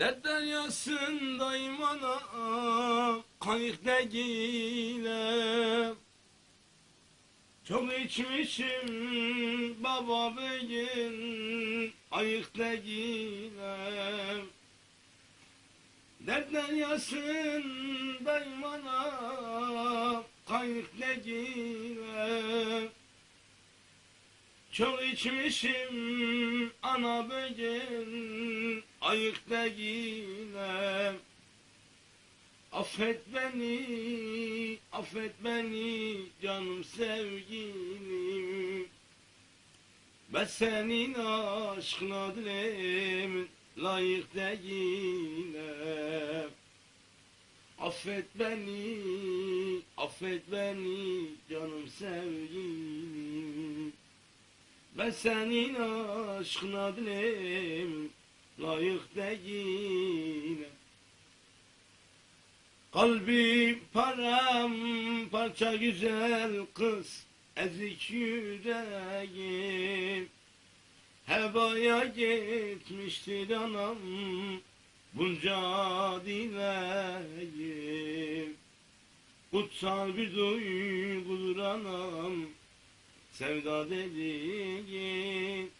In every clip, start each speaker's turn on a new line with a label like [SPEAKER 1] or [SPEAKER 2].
[SPEAKER 1] Dert deryasındayım ana Kayık değilim Çok içmişim baba beyin Ayık değilim Dert deryasındayım ana Kayık değilim çok içmişim ana bugün ayık değilim Affet beni, affet beni canım sevgilim. Ben senin aşkına dilim layık değilim Affet beni, affet beni canım sevgilim. Ben senin aşkına dilim layık değilim Kalbim param parça güzel kız ezik yüreğim. Hebaya gitmiştir anam bunca dileğim. Kutsal bir duygudur anam sevda dediğin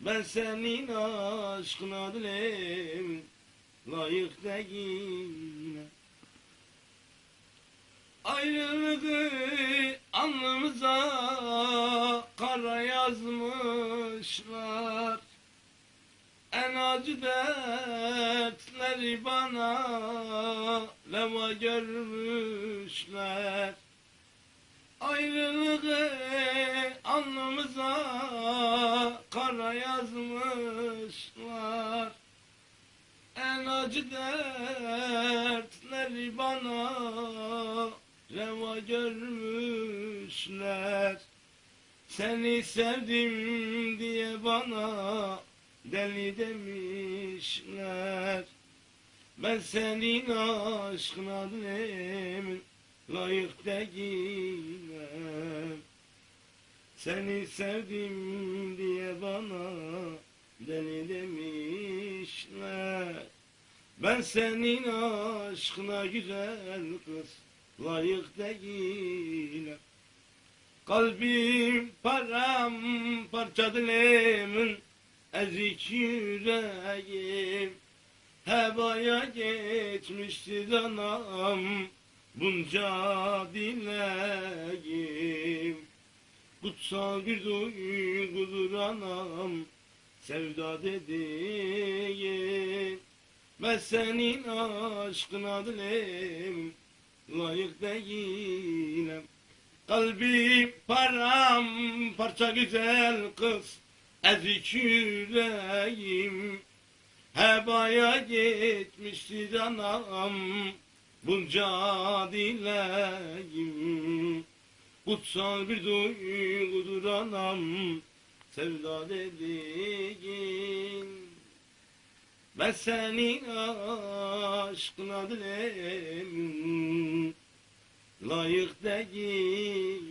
[SPEAKER 1] Ben senin aşkına dilim layık değilim. Ayrılığı alnımıza kara yazmışlar. En acı dertleri bana leva görmüşler. Ayrılığı alnımıza kara yazmışlar En acı dertleri bana reva görmüşler. Seni sevdim diye bana deli demişler. Ben senin aşkına dilerim layık değilim Seni sevdim diye bana deli demişler. Ben senin aşkına güzel kız layık değilim. Kalbim param parça dilemin ezik yüreğim. Hebaya geçmişti anam bunca dileğim Kutsal bir duygudur anam sevda dediğin Ben senin aşkına dilim layık değilim. Kalbim param parça güzel kız ezik yüreğim. Hebaya gitmişti anam bunca dileğim Kutsal bir duygudur anam sevda dediğin. Ben senin aşkına dilerim layık değil